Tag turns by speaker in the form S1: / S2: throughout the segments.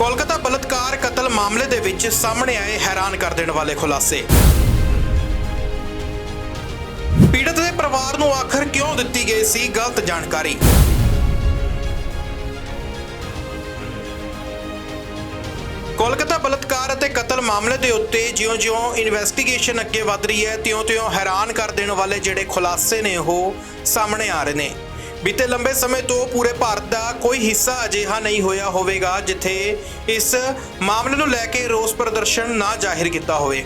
S1: ਕੋਲਕਾਤਾ ਬਲਾਤਕਾਰ ਕਤਲ ਮਾਮਲੇ ਦੇ ਵਿੱਚ ਸਾਹਮਣੇ ਆਏ ਹੈਰਾਨ ਕਰ ਦੇਣ ਵਾਲੇ ਖੁਲਾਸੇ। ਪੀੜਤ ਦੇ ਪਰਿਵਾਰ ਨੂੰ ਆਖਰ ਕਿਉਂ ਦਿੱਤੀ ਗਈ ਸੀ ਗਲਤ ਜਾਣਕਾਰੀ? ਕੋਲਕਾਤਾ ਬਲਾਤਕਾਰ ਅਤੇ ਕਤਲ ਮਾਮਲੇ ਦੇ ਉੱਤੇ ਜਿਉਂ-ਜਿਉਂ ਇਨਵੈਸਟੀਗੇਸ਼ਨ ਅੱਗੇ ਵਧ ਰਹੀ ਹੈ, ਤਿਉਂ-ਤਿਉਂ ਹੈਰਾਨ ਕਰ ਦੇਣ ਵਾਲੇ ਜਿਹੜੇ ਖੁਲਾਸੇ ਨੇ ਉਹ ਸਾਹਮਣੇ ਆ ਰਹੇ ਨੇ। ਬੀਤੇ ਲੰਬੇ ਸਮੇਂ ਤੋਂ ਪੂਰੇ ਭਾਰਤ ਦਾ ਕੋਈ ਹਿੱਸਾ ਅਜਿਹਾ ਨਹੀਂ ਹੋਇਆ ਹੋਵੇਗਾ ਜਿੱਥੇ ਇਸ ਮਾਮਲੇ ਨੂੰ ਲੈ ਕੇ ਰੋਸ ਪ੍ਰਦਰਸ਼ਨ ਨਾ ਜ਼ਾਹਿਰ ਕੀਤਾ ਹੋਵੇ।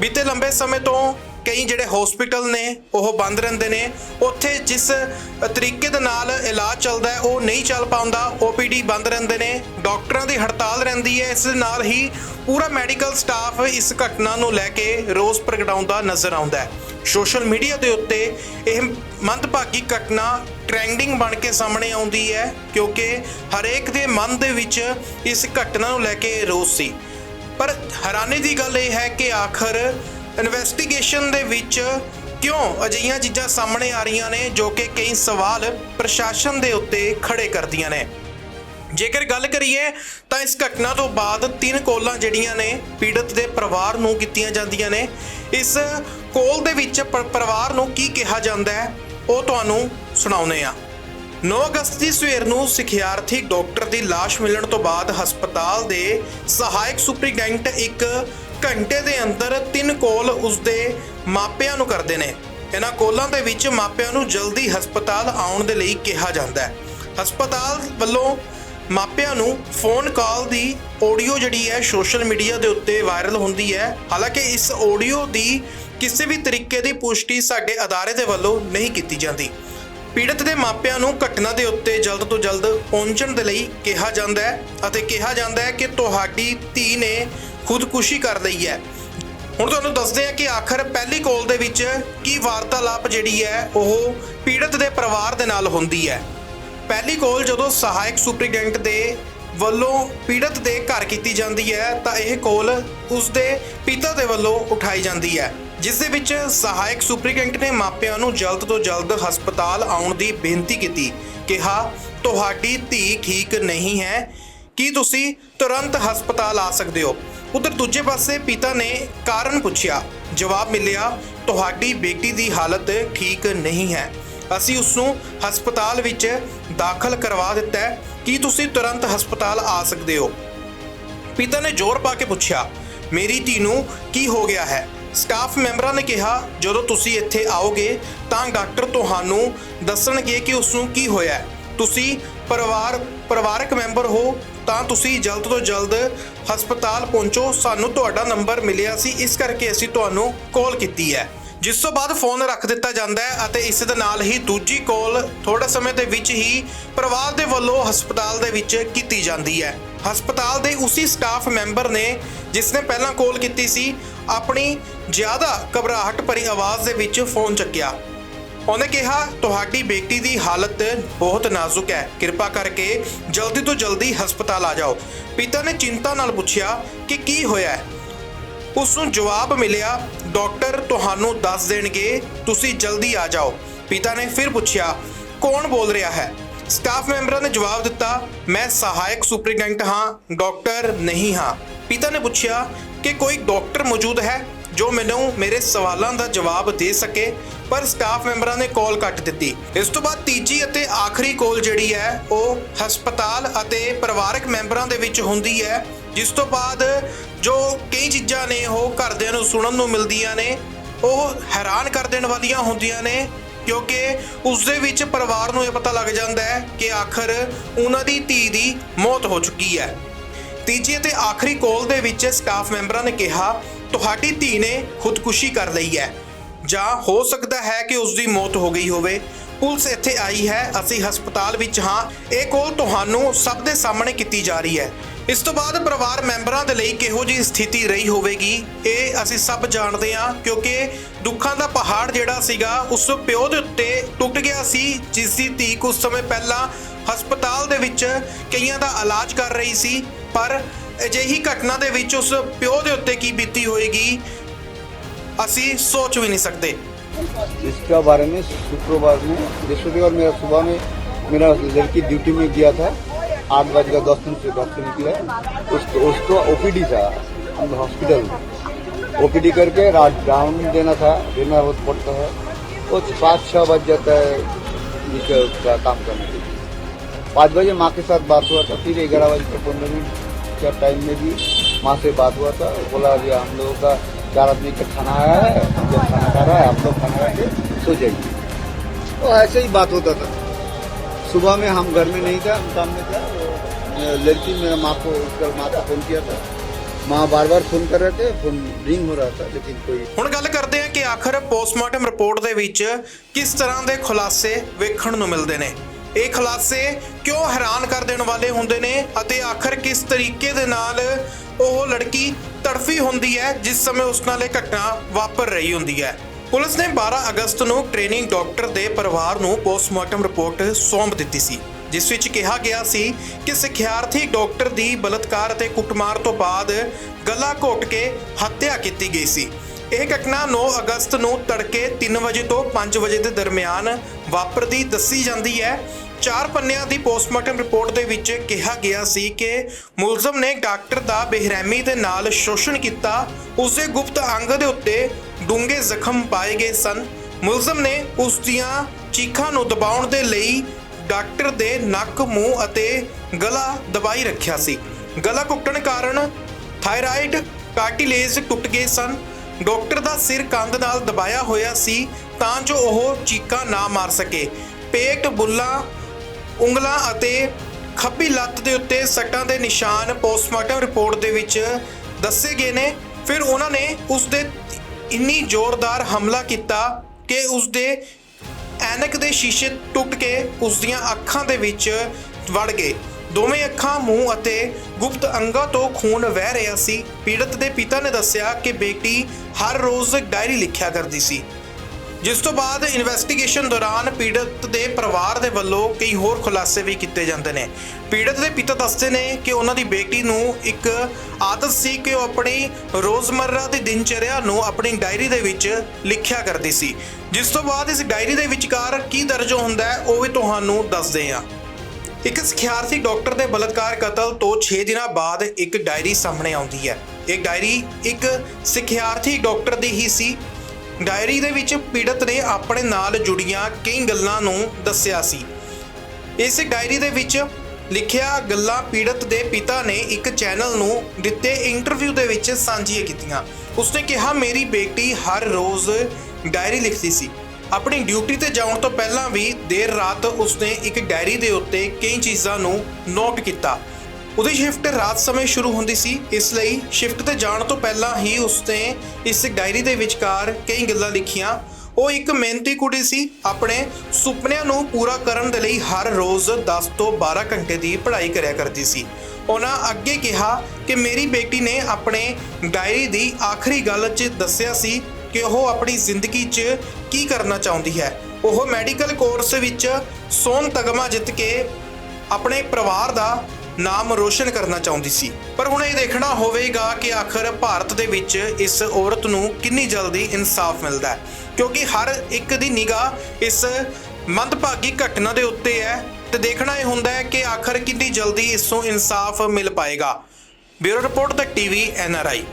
S1: ਬੀਤੇ ਲੰਬੇ ਸਮੇਂ ਤੋਂ ਕਈ ਜਿਹੜੇ ਹਸਪੀਟਲ ਨੇ, ਉਹ ਬੰਦ ਰਹਿੰਦੇ ਨੇ। ਉੱਥੇ ਜਿਸ ਤਰੀਕੇ ਦੇ ਨਾਲ ਇਲਾਜ ਚੱਲਦਾ ਹੈ, ਉਹ ਨਹੀਂ ਚੱਲ ਪਾਉਂਦਾ ਓਪੀਡੀ ਬੰਦ ਰਹਿੰਦੇ ਨੇ। ਡਾਕਟਰਾਂ ਦੀ ਹੜਤਾਲ ਰਹਿੰਦੀ ਹੈ, ਇਸ ਨਾਲ ਹੀ ਪੂਰਾ ਮੈਡੀਕਲ ਸਟਾਫ ਇਸ ਘਟਨਾ ਨੂੰ ਲੈ ਕੇ ਰੋਸ ਪ੍ਰਗਟਾਉਂਦਾ ਨਜ਼ਰ ਆਉਂਦਾ ਹੈ। ਸੋਸ਼ਲ ਮੀਡੀਆ ਦੇ ਉੱਤੇ ਇਹ ਮੰਦਭਾਗੀ ਘਟਨਾ ਟ੍ਰੈਂਡਿੰਗ ਬਣ ਕੇ ਸਾਹਮਣੇ ਆਉਂਦੀ ਹੈ, ਕਿਉਂਕਿ ਹਰੇਕ ਦੇ ਮਨ ਦੇ ਵਿੱਚ ਇਸ ਘਟਨਾ ਨੂੰ ਲੈ ਕੇ ਰੋਸ ਸੀ। ਪਰ ਹੈਰਾਨੀ ਦੀ ਗੱਲ ਇਹ ਹੈ ਕਿ ਆਖਰ ਇਨਵੈਸਟੀਗੇਸ਼ਨ ਦੇ ਵਿੱਚ ਕਿਉਂ ਅਜਿਹੀਆਂ ਚੀਜ਼ਾਂ ਸਾਹਮਣੇ ਆ ਰਹੀਆਂ ਨੇ ਜੋ ਕਿ ਕਈ ਸਵਾਲ ਪ੍ਰਸ਼ਾਸਨ ਦੇ ਉੱਤੇ ਖੜੇ ਕਰਦੀਆਂ ਨੇ? ਜੇਕਰ ਗੱਲ ਕਰੀਏ ਤਾਂ ਇਸ ਘਟਨਾ ਤੋਂ ਬਾਅਦ ਤਿੰਨ ਕੋਲਾਂ ਜਿਹੜੀਆਂ ਨੇ ਪੀੜਤ ਦੇ ਪਰਿਵਾਰ ਨੂੰ ਕੀਤੀਆਂ ਜਾਂਦੀਆਂ ਨੇ। ਇਸ ਕੋਲ ਦੇ ਵਿੱਚ ਪ- ਪਰਿਵਾਰ ਨੂੰ ਕੀ ਕਿਹਾ ਜਾਂਦਾ ਹੈ, ਉਹ ਤੁਹਾਨੂੰ ਸੁਣਾਉਨੇ ਆ 9 ਅਗਸਤ ਦੀ ਸਵੇਰ ਨੂੰ ਸਿਖਿਆਰਥੀ ਡਾਕਟਰ ਦੀ ਲਾਸ਼ ਮਿਲਣ ਤੋਂ ਬਾਅਦ ਹਸਪਤਾਲ ਦੇ ਸਹਾਇਕ ਸੁਪਰੀਡੈਂਟ ਇੱਕ ਘੰਟੇ ਦੇ ਅੰਦਰ ਤਿੰਨ ਕੋਲ ਉਸਦੇ ਮਾਪਿਆਂ ਨੂੰ ਕਰਦੇ ਨੇ। ਇਹਨਾਂ ਕੋਲਾਂ ਦੇ ਵਿੱਚ ਮਾਪਿਆਂ ਨੂੰ ਜਲਦੀ ਹਸਪਤਾਲ ਆਉਣ ਦੇ ਲਈ ਕਿਹਾ ਜਾਂਦਾ ਹੈ। ਹਸਪਤਾਲ ਵੱਲੋਂ ਮਾਪਿਆਂ ਨੂੰ ਫੋਨ ਕਾਲ ਦੀ ਆਡੀਓ ਜਿਹੜੀ ਹੈ, ਸੋਸ਼ਲ ਮੀਡੀਆ ਦੇ ਉੱਤੇ ਵਾਇਰਲ ਹੁੰਦੀ ਹੈ। ਹਾਲਾਂਕਿ ਇਸ ਆਡੀਓ ਦੀ ਕਿਸੇ ਵੀ ਤਰੀਕੇ ਦੀ ਪੁਸ਼ਟੀ ਸਾਡੇ ਅਦਾਰੇ ਦੇ ਵੱਲੋਂ ਨਹੀਂ ਕੀਤੀ ਜਾਂਦੀ। ਪੀੜਤ ਦੇ ਮਾਪਿਆਂ ਨੂੰ ਘਟਨਾ ਦੇ ਉੱਤੇ ਜਲਦ ਤੋਂ ਜਲਦ ਪਹੁੰਚਣ ਦੇ ਲਈ ਕਿਹਾ ਜਾਂਦਾ ਹੈ ਅਤੇ ਕਿਹਾ ਜਾਂਦਾ ਹੈ ਕਿ ਤੁਹਾਡੀ ਧੀ ਨੇ ਖੁਦਕੁਸ਼ੀ ਕਰ ਲਈ ਹੈ। ਹੁਣ ਤੁਹਾਨੂੰ ਦੱਸਦੇ ਹਾਂ ਕਿ ਆਖਰ ਪਹਿਲੀ ਕੋਲ ਦੇ ਵਿੱਚ ਕੀ ਵਾਰਤਾਲਾਪ ਜਿਹੜੀ ਹੈ, ਉਹ ਪੀੜਤ ਦੇ ਪਰਿਵਾਰ ਦੇ ਨਾਲ ਹੁੰਦੀ ਹੈ। ਪਹਿਲੀ ਕੋਲ ਜਦੋਂ ਸਹਾਇਕ ਸੁਪਰੀਡੈਂਟ ਦੇ ਵੱਲੋਂ ਪੀੜਤ ਦੇ ਘਰ ਕੀਤੀ ਜਾਂਦੀ ਹੈ, ਤਾਂ ਇਹ ਕੋਲ ਉਸ ਦੇ ਪਿਤਾ ਦੇ ਵੱਲੋਂ ਉਠਾਈ ਜਾਂਦੀ ਹੈ। ਜਿਸ ਦੇ ਵਿੱਚ ਸਹਾਇਕ ਸੁਪਰੀਡੈਂਟ ਨੇ ਮਾਪਿਆਂ ਨੂੰ ਜਲਦ ਤੋਂ ਜਲਦ ਹਸਪਤਾਲ ਆਉਣ ਦੀ ਬੇਨਤੀ ਕੀਤੀ, ਕਿਹਾ, ਤੁਹਾਡੀ ਧੀ ਠੀਕ ਨਹੀਂ ਹੈ। ਕੀ ਤੁਸੀਂ ਤੁਰੰਤ ਹਸਪਤਾਲ ਆ ਸਕਦੇ ਹੋ? ਉਧਰ ਦੂਜੇ ਪਾਸੇ ਪਿਤਾ ਨੇ ਕਾਰਨ ਪੁੱਛਿਆ। ਜਵਾਬ ਮਿਲਿਆ, ਤੁਹਾਡੀ ਬੇਟੀ ਦੀ ਹਾਲਤ ਠੀਕ ਨਹੀਂ ਹੈ। ਅਸੀਂ ਉਸ ਨੂੰ ਹਸਪਤਾਲ ਵਿੱਚ ਦਾਖਲ ਕਰਵਾ ਦਿੱਤਾ ਹੈ। ਕੀ ਤੁਸੀਂ ਤੁਰੰਤ ਹਸਪਤਾਲ ਆ ਸਕਦੇ ਹੋ? ਪਿਤਾ ਨੇ ਜ਼ੋਰ ਪਾ ਕੇ ਪੁੱਛਿਆ, ਮੇਰੀ ਧੀ ਨੂੰ ਕੀ ਹੋ ਗਿਆ ਹੈ? ਸਟਾਫ ਮੈਂਬਰਾਂ ਨੇ ਕਿਹਾ, ਜਦੋਂ ਤੁਸੀਂ ਇੱਥੇ ਆਓਗੇ ਤਾਂ ਡਾਕਟਰ ਤੁਹਾਨੂੰ ਦੱਸਣਗੇ ਕਿ ਉਸ ਨੂੰ ਕੀ ਹੋਇਆ ਹੈ। ਤੁਸੀਂ ਪਰਿਵਾਰ, ਪਰਿਵਾਰਕ ਮੈਂਬਰ ਹੋ ਤਾਂ ਤੁਸੀਂ ਜਲਦ ਤੋਂ ਜਲਦ ਹਸਪਤਾਲ ਪਹੁੰਚੋ। ਸਾਨੂੰ ਤੁਹਾਡਾ ਨੰਬਰ ਮਿਲਿਆ ਸੀ। ਇਸ ਕਰਕੇ ਅਸੀਂ ਤੁਹਾਨੂੰ ਕਾਲ ਕੀਤੀ ਹੈ। ਜਿਸ ਤੋਂ ਬਾਅਦ ਫੋਨ ਰੱਖ ਦਿੱਤਾ ਜਾਂਦਾ ਹੈ ਅਤੇ ਇਸ ਦੇ ਨਾਲ ਹੀ ਦੂਜੀ ਕਾਲ ਥੋੜੇ ਸਮੇਂ ਦੇ ਵਿੱਚ ਹੀ ਪਰਿਵਾਰ ਦੇ ਵੱਲੋਂ ਹਸਪਤਾਲ ਦੇ ਵਿੱਚ ਕੀਤੀ ਜਾਂਦੀ ਹੈ। ਹਸਪਤਾਲ ਦੇ ਉਸੇ ਸਟਾਫ ਮੈਂਬਰ ਨੇ ਜਿਸ ਨੇ ਪਹਿਲਾਂ ਕਾਲ ਕੀਤੀ ਸੀ, ਆਪਣੀ ਜ਼ਿਆਦਾ ਘਬਰਾਹਟ ਭਰੀ ਆਵਾਜ਼ ਦੇ ਵਿੱਚ ਫੋਨ ਚੱਕਿਆ। ਉਹਨੇ ਕਿਹਾ, ਤੁਹਾਡੀ ਬੇਟੀ ਦੀ ਹਾਲਤ ਬਹੁਤ ਨਾਜ਼ੁਕ ਹੈ। ਕਿਰਪਾ ਕਰਕੇ ਜਲਦੀ ਤੋਂ ਜਲਦੀ ਹਸਪਤਾਲ ਆ ਜਾਓ। ਪਿਤਾ ਨੇ ਚਿੰਤਾ ਨਾਲ ਪੁੱਛਿਆ ਕਿ ਕੀ ਹੋਇਆ ਹੈ। ਉਸ ਨੂੰ ਜਵਾਬ ਮਿਲਿਆ, ਡਾਕਟਰ ਤੁਹਾਨੂੰ ਦੱਸ ਦੇਣਗੇ, ਤੁਸੀਂ ਜਲਦੀ ਆ ਜਾਓ। ਪਿਤਾ ਨੇ ਫਿਰ ਪੁੱਛਿਆ, ਕੌਣ ਬੋਲ ਰਿਹਾ ਹੈ? ਸਟਾਫ ਮੈਂਬਰਾਂ ਨੇ ਜਵਾਬ ਦਿੱਤਾ, ਮੈਂ ਸਹਾਇਕ ਸੁਪਰੀਡੈਂਟ ਹਾਂ, ਡਾਕਟਰ ਨਹੀਂ ਹਾਂ। ਪਿਤਾ ਨੇ ਪੁੱਛਿਆ, ਕਿ ਕੋਈ ਡਾਕਟਰ ਮੌਜੂਦ ਹੈ? ਜੋ ਮੈਨੂੰ ਮੇਰੇ ਸਵਾਲਾਂ ਦਾ ਜਵਾਬ ਦੇ ਸਕੇ, ਪਰ ਸਟਾਫ ਮੈਂਬਰਾਂ ਨੇ ਕਾਲ ਕੱਟ ਦਿੱਤੀ। ਇਸ ਤੋਂ ਬਾਅਦ ਤੀਜੀ ਅਤੇ ਆਖਰੀ ਕਾਲ ਜਿਹੜੀ ਹੈ, ਉਹ ਹਸਪਤਾਲ ਅਤੇ ਪਰਿਵਾਰਕ ਮੈਂਬਰਾਂ ਦੇ ਵਿੱਚ ਹੁੰਦੀ ਹੈ, ਜਿਸ ਤੋਂ ਬਾਅਦ ਜੋ ਕਈ ਚੀਜ਼ਾਂ ਨੇ, ਉਹ ਘਰਦਿਆਂ ਨੂੰ ਸੁਣਨ ਨੂੰ ਮਿਲਦੀਆਂ ਨੇ, ਉਹ ਹੈਰਾਨ ਕਰ ਦੇਣ ਵਾਲੀਆਂ ਹੁੰਦੀਆਂ ਨੇ, ਕਿਉਂਕਿ ਉਸ ਦੇ ਵਿੱਚ ਪਰਿਵਾਰ ਨੂੰ ਇਹ ਪਤਾ ਲੱਗ ਜਾਂਦਾ ਹੈ ਕਿ ਆਖਰ ਉਹਨਾਂ ਦੀ ਧੀ ਦੀ ਮੌਤ ਹੋ ਚੁੱਕੀ ਹੈ। ਤੀਜੀ ਅਤੇ ਆਖਰੀ ਕਾਲ ਦੇ ਵਿੱਚ ਸਟਾਫ ਮੈਂਬਰਾਂ ਨੇ ਕਿਹਾ ਤੁਹਾਡੀ ਧੀ ਨੇ ਖੁਦਕੁਸ਼ੀ ਕਰ ਲਈ ਹੈ। ਜਾਂ ਹੋ ਸਕਦਾ ਹੈ ਕਿ ਉਸ ਦੀ ਮੌਤ ਹੋ ਗਈ ਹੋਵੇ। ਪੁਲਿਸ ਇੱਥੇ ਆਈ ਹੈ। ਅਸੀਂ ਹਸਪਤਾਲ ਵਿੱਚ ਹਾਂ। ਇਹ ਕੋਲ ਤੁਹਾਨੂੰ ਸਭ ਦੇ ਸਾਹਮਣੇ ਕੀਤੀ ਜਾ ਰਹੀ ਹੈ। ਇਸ ਤੋਂ ਬਾਅਦ ਪਰਿਵਾਰ ਮੈਂਬਰਾਂ ਦੇ ਲਈ ਕਿਹੋ ਜਿਹੀ ਸਥਿਤੀ ਰਹੀ ਹੋਵੇਗੀ, ਇਹ ਅਸੀਂ ਸਭ ਜਾਣਦੇ ਹਾਂ। ਕਿਉਂਕਿ ਦੁੱਖਾਂ ਦਾ ਪਹਾੜ ਜਿਹੜਾ ਸੀਗਾ, ਉਸ ਪਿਓ ਦੇ ਉੱਤੇ ਟੁੱਟ ਗਿਆ ਸੀ, ਜਿਸ ਦੀ ਧੀ ਕੁਝ ਸਮੇਂ ਪਹਿਲਾਂ ਹਸਪਤਾਲ ਦੇ ਵਿੱਚ ਕਈਆਂ ਦਾ ਇਲਾਜ ਕਰ ਰਹੀ ਸੀ। ਪਰ ਅਜਿਹੀ ਘਟਨਾ ਦੇ ਵਿੱਚ ਉਸ ਪਿਓ ਦੇ ਉੱਤੇ ਕੀ ਬੀਤੀ ਹੋਏਗੀ ਅਸੀਂ ਸੋਚ ਵੀ ਨਹੀਂ ਸਕਦੇ
S2: इसका बारे में शुक्रवार में बृहस्पतिवार मेरा सुबह में मेरा लड़की ड्यूटी में गया था आठ बज के दस मिनट से घर से निकले उसको उसको ओपीडी था हॉस्पिटल ओपीडी करके रात डाउन देना था देना हो पड़ता है वो पाँच छः बज जाता है नीचे का काम करने के लिए पाँच बजे माँ के साथ बात हुआ था फिर ग्यारह बजे तक पंद्रह मिनट का टाइम में भी माँ से बात हुआ था बोला अभी हम लोगों का चार आदमी का खाना आया है हम लोग खाना खा रहा है आप लोग खाना खा के सो जाइए तो ऐसे ही बात होता था सुबह में हम घर में नहीं था हम काम में था वो लड़की मेरा माँ को उसका माँ को फोन किया था माँ बार बार फोन कर रहे थे फोन रिंग हो रहा था लेकिन कोई
S1: ਹੁਣ ਗੱਲ ਕਰਦੇ ਹਾਂ ਕਿ ਆਖਰ ਪੋਸਟਮਾਰਟਮ ਰਿਪੋਰਟ ਦੇ ਵਿੱਚ ਕਿਸ ਤਰ੍ਹਾਂ ਦੇ ਖੁਲਾਸੇ ਵੇਖਣ ਨੂੰ ਮਿਲਦੇ ਨੇ ਇਹ ਖੁਲਾਸੇ ਕਿਉਂ ਹੈਰਾਨ ਕਰ ਦੇਣ ਵਾਲੇ ਹੁੰਦੇ ਨੇ ਅਤੇ ਆਖਰ ਕਿਸ ਤਰੀਕੇ ਦੇ ਨਾਲ ਉਹ ਲੜਕੀ ਤੜਫੀ ਹੁੰਦੀ ਹੈ, ਜਿਸ ਸਮੇਂ ਉਸ ਨਾਲ ਇਹ ਘਟਨਾ ਵਾਪਰ ਰਹੀ ਹੁੰਦੀ ਹੈ? ਪੁਲਿਸ ਨੇ 12 ਅਗਸਤ ਨੂੰ ਟ੍ਰੇਨਿੰਗ ਡਾਕਟਰ ਦੇ ਪਰਿਵਾਰ ਨੂੰ ਪੋਸਟਮਾਰਟਮ ਰਿਪੋਰਟ ਸੌਂਪ ਦਿੱਤੀ ਸੀ, ਜਿਸ ਵਿੱਚ ਕਿਹਾ ਗਿਆ ਸੀ ਕਿ ਸਿੱਖਿਆਰਥੀ ਡਾਕਟਰ ਦੀ ਬਲਤਕਾਰ ਅਤੇ ਕੁੱਟਮਾਰ ਤੋਂ ਬਾਅਦ ਗਲਾ ਘੋਟ ਕੇ ਹੱਤਿਆ ਕੀਤੀ ਗਈ ਸੀ। ਇਹ ਘਟਨਾ 9 ਅਗਸਤ ਨੂੰ ਤੜਕੇ 3 ਵਜੇ ਤੋਂ 5 ਵਜੇ ਦੇ ਦਰਮਿਆਨ ਵਾਪਰਦੀ ਦੱਸੀ ਜਾਂਦੀ ਹੈ ਚਾਰ ਪੰਨਿਆਂ ਦੀ ਪੋਸਟਮਾਰਟਮ ਰਿਪੋਰਟ ਦੇ ਵਿੱਚ ਕਿਹਾ ਗਿਆ ਸੀ ਕਿ ਮੁਲਜ਼ਮ ਨੇ ਡਾਕਟਰ ਦਾ ਬੇਰਹਿਮੀ ਦੇ ਨਾਲ ਸ਼ੋਸ਼ਣ ਕੀਤਾ। ਉਸ ਦੇ ਗੁਪਤ ਅੰਗ ਦੇ ਉੱਤੇ ਡੂੰਘੇ ਜ਼ਖਮ ਪਾਏ ਗਏ ਸਨ। ਮੁਲਜ਼ਮ ਨੇ ਉਸ ਦੀਆਂ ਚੀਖਾਂ ਨੂੰ ਦਬਾਉਣ ਦੇ ਲਈ ਡਾਕਟਰ ਦੇ ਨੱਕ, ਮੂੰਹ ਅਤੇ ਗਲਾ ਦਬਾਈ ਰੱਖਿਆ ਸੀ। ਗਲਾ ਘੁੱਟਣ ਕਾਰਨ ਥਾਇਰਾਇਡ ਕਾਰਟਿਲੇਜ ਟੁੱਟ ਗਏ ਸਨ। ਡਾਕਟਰ ਦਾ ਸਿਰ ਕੰਧ ਨਾਲ ਦਬਾਇਆ ਹੋਇਆ ਸੀ ਤਾਂ ਜੋ ਉਹ ਚੀਕਾਂ ਨਾ ਮਾਰ ਸਕੇ। ਪੇਟ, ਬੁੱਲਾਂ ਉਂਗਲਾਂ ਅਤੇ ਖੱਬੀ ਲੱਤ ਦੇ ਉੱਤੇ ਸੱਟਾਂ ਦੇ ਨਿਸ਼ਾਨ ਪੋਸਟਮਾਰਟਮ ਰਿਪੋਰਟ ਦੇ ਵਿੱਚ ਦੱਸੇ ਗਏ ਨੇ। ਫਿਰ ਉਹਨਾਂ ਨੇ ਉਸ ਦੇ ਇੰਨੀ ਜ਼ੋਰਦਾਰ ਹਮਲਾ ਕੀਤਾ ਕਿ ਉਸ ਦੇ ਐਨਕ ਦੇ ਸ਼ੀਸ਼ੇ ਟੁੱਟ ਕੇ ਉਸ ਦੀਆਂ ਅੱਖਾਂ ਦੇ ਵਿੱਚ ਵੜ ਗਏ। ਦੋਵੇਂ ਅੱਖਾਂ, ਮੂੰਹ ਅਤੇ ਗੁਪਤ ਅੰਗਾਂ ਤੋਂ ਖੂਨ ਵਹਿ ਰਿਹਾ ਸੀ। ਪੀੜਤ ਦੇ ਪਿਤਾ ਨੇ ਦੱਸਿਆ ਕਿ ਬੇਟੀ ਹਰ ਰੋਜ਼ ਡਾਇਰੀ ਲਿਖਿਆ ਕਰਦੀ ਸੀ। ਜਿਸ ਤੋਂ ਬਾਅਦ ਇਨਵੈਸਟੀਗੇਸ਼ਨ ਦੌਰਾਨ ਪੀੜਤ ਦੇ ਪਰਿਵਾਰ ਦੇ ਵੱਲੋਂ ਕਈ ਹੋਰ ਖੁਲਾਸੇ ਵੀ ਕੀਤੇ ਜਾਂਦੇ ਨੇ। ਪੀੜਤ ਦੇ ਪਿਤਾ ਦੱਸਦੇ ਨੇ ਕਿ ਉਹਨਾਂ ਦੀ ਬੇਟੀ ਨੂੰ ਇੱਕ ਆਦਤ ਸੀ ਕਿ ਉਹ ਆਪਣੀ ਰੋਜ਼ਮਰਰਾ ਦੀ ਦਿਨਚਰਿਆ ਨੂੰ ਆਪਣੀ ਡਾਇਰੀ ਦੇ ਵਿੱਚ ਲਿਖਿਆ ਕਰਦੀ ਸੀ। ਜਿਸ ਤੋਂ ਬਾਅਦ ਇਸ ਡਾਇਰੀ ਦੇ ਵਿਚਕਾਰ ਕੀ ਦਰਜ ਹੁੰਦਾ ਹੈ, ਉਹ ਵੀ ਤੁਹਾਨੂੰ ਦੱਸਦੇ ਹਾਂ। ਇੱਕ ਸਿਖਿਆਰਥੀ ਡਾਕਟਰ ਦੇ ਬਲਾਤਕਾਰ ਕਤਲ ਤੋਂ 6 ਦਿਨਾਂ ਬਾਅਦ ਇੱਕ ਡਾਇਰੀ ਸਾਹਮਣੇ ਆਉਂਦੀ ਹੈ। ਇਹ ਡਾਇਰੀ ਇੱਕ ਸਿਖਿਆਰਥੀ ਡਾਕਟਰ ਦੀ ਹੀ ਸੀ। ਡਾਇਰੀ ਦੇ ਵਿੱਚ ਪੀੜਤ ਨੇ ਆਪਣੇ ਨਾਲ ਜੁੜੀਆਂ ਕਈ ਗੱਲਾਂ ਨੂੰ ਦੱਸਿਆ ਸੀ। ਇਸ ਡਾਇਰੀ ਦੇ ਵਿੱਚ ਲਿਖਿਆ ਗੱਲਾਂ ਪੀੜਤ ਦੇ ਪਿਤਾ ਨੇ ਇੱਕ ਚੈਨਲ ਨੂੰ ਦਿੱਤੇ ਇੰਟਰਵਿਊ ਦੇ ਵਿੱਚ ਸਾਂਝੀਆਂ ਕੀਤੀਆਂ। ਉਸਨੇ ਕਿਹਾ, ਮੇਰੀ ਬੇਟੀ ਹਰ ਰੋਜ਼ ਡਾਇਰੀ ਲਿਖਦੀ ਸੀ। ਆਪਣੀ ਡਿਊਟੀ ਤੇ ਜਾਣ ਤੋਂ ਪਹਿਲਾਂ ਵੀ ਦੇਰ ਰਾਤ ਉਸਨੇ ਇੱਕ ਡਾਇਰੀ ਦੇ ਉੱਤੇ ਕਈ ਚੀਜ਼ਾਂ ਨੂੰ ਨੋਟ ਕੀਤਾ। ਉਹਦੀ ਸ਼ਿਫਟ ਰਾਤ ਸਮੇਂ ਸ਼ੁਰੂ ਹੁੰਦੀ ਸੀ, ਇਸ ਲਈ ਸ਼ਿਫਟ ਤੇ ਜਾਣ ਤੋਂ ਪਹਿਲਾਂ ਹੀ ਉਸਨੇ ਇਸ ਡਾਇਰੀ ਦੇ ਵਿਚਕਾਰ ਕਈ ਗੱਲਾਂ ਲਿਖੀਆਂ। ਉਹ ਇੱਕ ਮਿਹਨਤੀ ਕੁੜੀ ਸੀ, ਆਪਣੇ ਸੁਪਨਿਆਂ ਨੂੰ ਪੂਰਾ ਕਰਨ ਦੇ ਲਈ ਹਰ ਰੋਜ਼ 10 ਤੋਂ 12 ਘੰਟੇ ਦੀ ਪੜ੍ਹਾਈ ਕਰਿਆ ਕਰਦੀ ਸੀ। ਉਹਨਾਂ ਅੱਗੇ ਕਿਹਾ ਕਿ ਮੇਰੀ ਬੇਟੀ ਨੇ ਆਪਣੇ ਡਾਇਰੀ ਦੀ ਆਖਰੀ ਗੱਲ 'ਚ ਦੱਸਿਆ ਸੀ ਕਿ ਉਹ ਆਪਣੀ ਜ਼ਿੰਦਗੀ 'ਚ ਕੀ ਕਰਨਾ ਚਾਹੁੰਦੀ ਹੈ। ਉਹ ਮੈਡੀਕਲ ਕੋਰਸ ਵਿੱਚ ਸੋਨ ਤਗਮਾ ਜਿੱਤ ਕੇ ਆਪਣੇ ਪਰਿਵਾਰ ਦਾ ਨਾਮ ਰੋਸ਼ਨ ਕਰਨਾ ਚਾਹੁੰਦੀ ਸੀ। ਪਰ ਹੁਣ ਇਹ ਦੇਖਣਾ ਹੋਵੇਗਾ ਕਿ ਆਖਰ ਭਾਰਤ ਦੇ ਵਿੱਚ ਇਸ ਔਰਤ ਨੂੰ ਕਿੰਨੀ ਜਲਦੀ ਇਨਸਾਫ ਮਿਲਦਾ ਹੈ। ਕਿਉਂਕਿ ਹਰ ਇੱਕ ਦੀ ਨਿਗਾਹ ਇਸ ਮੰਦਭਾਗੀ ਘਟਨਾ ਦੇ ਉੱਤੇ ਹੈ ਤੇ ਦੇਖਣਾ ਇਹ ਹੁੰਦਾ ਹੈ ਕਿ ਆਖਰ ਕਿੰਨੀ ਜਲਦੀ ਇਸ ਤੋਂ ਇਨਸਾਫ ਮਿਲ ਪਾਏਗਾ। ਬਿਊਰੋ ਰਿਪੋਰਟ ਦਾ ਟੀਵੀ ਐਨਆਰਆਈ